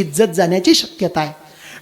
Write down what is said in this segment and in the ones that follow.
इज्जत जाण्याची शक्यता आहे.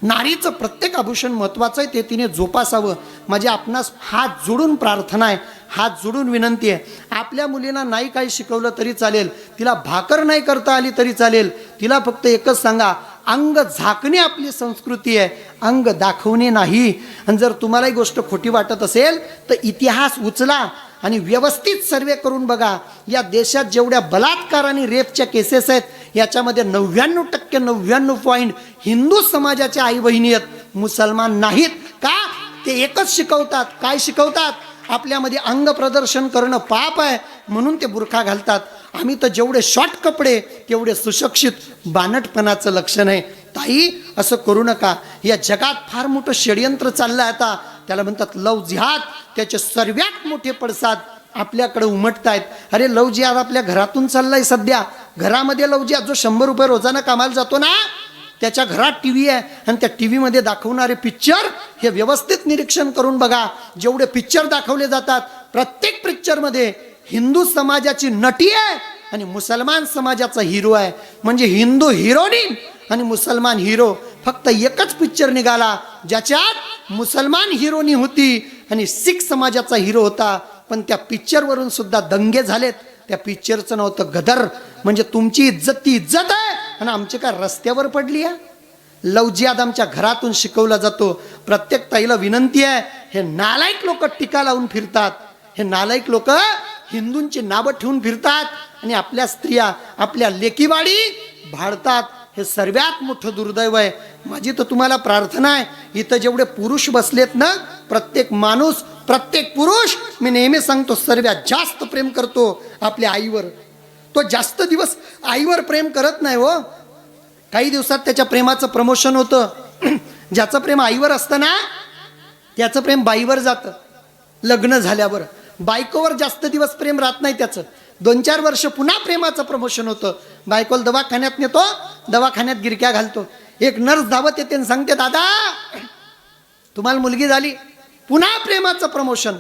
नारीचं प्रत्येक आभूषण महत्त्वाचं आहे ते तिने जोपासावं. माझी आपणास हात जोडून प्रार्थना आहे हात जोडून विनंती आहे. आपल्या मुलींना नाही काही शिकवलं तरी चालेल. तिला भाकर नाही करता आली तरी चालेल. तिला फक्त एकच सांगा अंग झाकणे आपली संस्कृती आहे. अंग दाखवणे नाही. आणि जर तुम्हालाही गोष्ट खोटी वाटत असेल तर इतिहास उचला आणि व्यवस्थित सर्वे करून बघा. या देशात जेवढ्या बलात्कार आणि रेपच्या केसेस आहेत याच्यामध्ये नव्याण्णव टक्के नव्याण्णव पॉईंट हिंदू समाजाच्या आई बहिणी आहेत. मुसलमान नाहीत. का? ते एकच शिकवतात. काय शिकवतात? आपल्यामध्ये अंग प्रदर्शन करणं पाप आहे. म्हणून ते बुरखा घालतात. आम्ही तर जेवढे शॉर्ट कपडे तेवढे सुशिक्षित बानटपणाचं लक्षण आहे. ताई असं करू नका. या जगात फार मोठं षडयंत्र चाललं आहे आता. त्याला म्हणतात लव जिहाद. त्याचे सर्वात मोठे पडसाद आपल्याकडे उमटत आहेत अरे लव जिहाद आपल्या घरातून चाललाय सध्या. घरामध्ये लवजी जो शंभर रुपये रोजानं कामाला जातो ना त्याच्या घरात टी व्ही आहे आणि त्या टी व्हीमध्ये दाखवणारे पिक्चर हे व्यवस्थित निरीक्षण करून बघा. जेवढे पिक्चर दाखवले जातात प्रत्येक पिक्चरमध्ये हिंदू समाजाची नटी आहे आणि मुसलमान समाजाचा हिरो आहे. म्हणजे हिंदू हिरोनी आणि मुसलमान हिरो. फक्त एकच पिक्चर निघाला ज्याच्यात मुसलमान हिरोनी होती आणि सिख समाजाचा हिरो होता. पण त्या पिक्चरवरून सुद्धा दंगे झालेत. त्या पिक्चरचं नाव होतं गदर. म्हणजे तुमची इज्जत ती इज्जत आहे. आणि आमची काय रस्त्यावर पडली आहे? लवजियाद आमच्या घरातून शिकवला जातो. प्रत्येक ताईला विनंती आहे हे नालायक लोक टीका लावून फिरतात. हे नालायक लोक हिंदूंची नावं ठेवून फिरतात. आणि आपल्या स्त्रिया आपल्या लेकीवाडी भाडतात. हे सर्वात मोठं दुर्दैव आहे. माझी तर तुम्हाला प्रार्थना आहे इथं जेवढे पुरुष बसलेत ना प्रत्येक माणूस प्रत्येक पुरुष मी नेहमी सांगतो सर्वात जास्त प्रेम करतो आपल्या आईवर. तो जास्त दिवस आईवर प्रेम करत नाही हो. काही दिवसात त्याच्या प्रेमाचं प्रमोशन होतं. ज्याचं प्रेम आईवर असतं ना त्याचं प्रेम बाईवर जातं. लग्न झाल्यावर. बायकोवर जास्त दिवस प्रेम राहत नाही त्याचं. दोन चार वर्ष पुन्हा प्रेमाचं प्रमोशन होतं. बायकोला दवाखान्यात नेतो दवाखान्यात गिरक्या घालतो. एक नर्स धावत येते आणि सांगते दादा तुम्हाला मुलगी झाली. पुन्हा प्रेमाचं प्रमोशन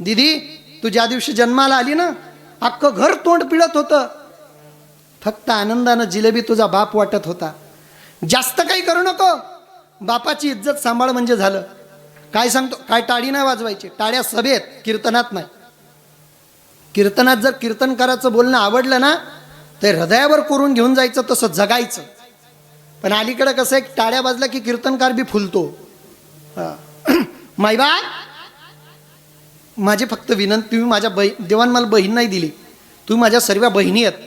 दिदी तू ज्या दिवशी जन्माला आली ना अख्खं घर तोंड पिळत होतं. फक्त आनंदानं जिलेबी तुझा बाप वाटत होता. जास्त काही करू नको. बापाची इज्जत सांभाळ म्हणजे झालं. काय सांगतो काय टाळी नाही वाजवायची. टाळ्या सभेत कीर्तनात नाही. कीर्तनात जर कीर्तनकाराचं बोलणं आवडलं ना तर हृदयावर करून घेऊन जायचं तसं जगायचं. पण अलीकडं कसं एक टाळ्या वाजल्या की कीर्तनकार बी फुलतो. हां. माईबाय माझी फक्त विनंती तुम्ही माझ्या बही देवान मला बहीण नाही दिली. तुम्ही माझ्या सर्व बहिणी आहेत.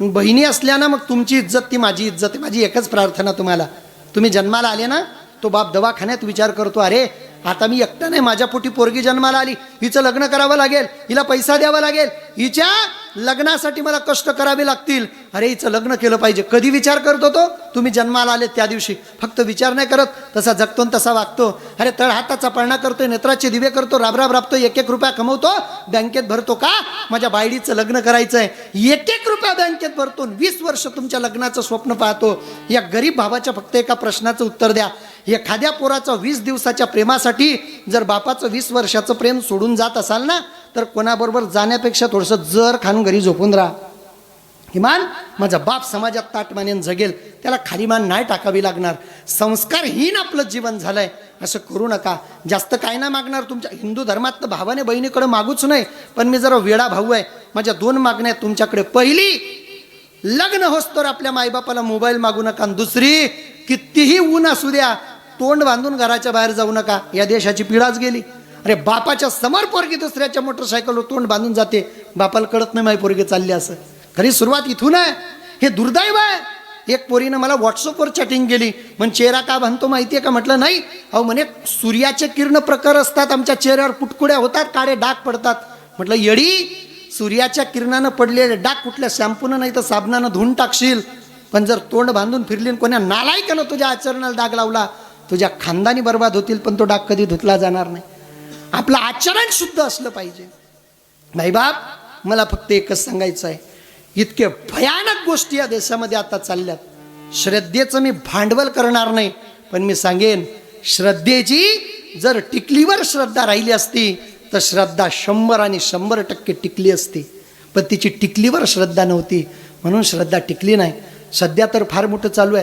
बहिणी असल्या ना मग तुमची इज्जत ती माझी इज्जत आहे माझी एकच प्रार्थना तुम्हाला. तुम्ही जन्माला आले ना तो बाप दवाखान्यात विचार करतो अरे आता मी एकटा नाही माझ्या पोटी पोरगी जन्माला आली. हिचं लग्न करावं लागेल हिला पैसा द्यावा लागेल. हिच्या लग्नासाठी मला कष्ट करावे लागतील. अरे हिचं लग्न केलं पाहिजे. कधी विचार करतो तो? तुम्ही जन्माला आले त्या दिवशी. फक्त विचार नाही करत. तसा जगतो तसा वागतो. अरे तळ हाताचा पळणा करतोय नेत्राचे दिवे करतो राबराब राबतो एक एक रुपया कमवतो. बँकेत भरतो का? माझ्या बायडीचं लग्न करायचं आहे एक एक रुपया बँकेत भरतो. वीस वर्ष तुमच्या लग्नाचं स्वप्न पाहतो. या गरीब भावाच्या फक्त एका प्रश्नाचं उत्तर द्या. एखाद्या पोराचं वीस दिवसाच्या प्रेमासाठी जर बापाचं वीस वर्षाचं प्रेम सोडून जात असाल ना तर कोणाबरोबर जाण्यापेक्षा थोडंसं जर खाणून घरी झोपून राहा. किमान माझा बाप समाजात ताटमानेन जगेल त्याला खालीमान नाही टाकावी लागणार. संस्कारहीन आपलं जीवन झालंय असं करू नका. जास्त काय नाही मागणार तुमच्या हिंदू धर्मात तर भावाने बहिणीकडे मागूच नाही पण मी जरा वेडा भाऊ आहे. माझ्या दोन मागण्या आहेत तुमच्याकडे. पहिली लग्न होस तर आपल्या माईबापाला मोबाईल मागू नका. आणि दुसरी कितीही ऊन असू द्या तोंड बांधून घराच्या बाहेर जाऊ नका. या देशाची पिढाच गेली. अरे बापाच्या समोर पोरगी दुसऱ्याच्या मोटरसायकलवर तोंड बांधून जाते. बापाला कळत नाही माझी पोरगी चालली असं. खरी सुरुवात इथून आहे. हे दुर्दैव आहे. एक पोरीनं मला व्हॉट्सअपवर चॅटिंग केली. मग चेहरा का बांधतो माहिती आहे का? म्हटलं नाही. अहो म्हणे सूर्याचे किरण प्रकार असतात. आमच्या चेहऱ्यावर पुटकुड्या होतात. काळे डाग पडतात. म्हटलं येडी सूर्याच्या किरणानं पडलेले डाग कुठल्या शॅम्पूनं नाही तर साबणानं धुवून टाकशील. पण जर तोंड बांधून फिरली कोण्या नालायकानं तुझ्या आचरणाला डाग लावला तुझ्या खानदानी बर्बाद होतील पण तो डाग कधी धुतला जाणार नाही. आपलं आचरण शुद्ध असलं पाहिजे. नाही बाप मला फक्त एकच सांगायचं आहे. इतके भयानक गोष्टी या देशामध्ये आता चालल्यात. श्रद्धेचं मी भांडवल करणार नाही पण मी सांगेन श्रद्धेची जर टिकलीवर श्रद्धा राहिली असती तर श्रद्धा शंभर आणि शंभर टक्के टिकली असती. पण तिची टिकलीवर श्रद्धा नव्हती म्हणून श्रद्धा टिकली नाही. सध्या तर फार मोठं चालू आहे.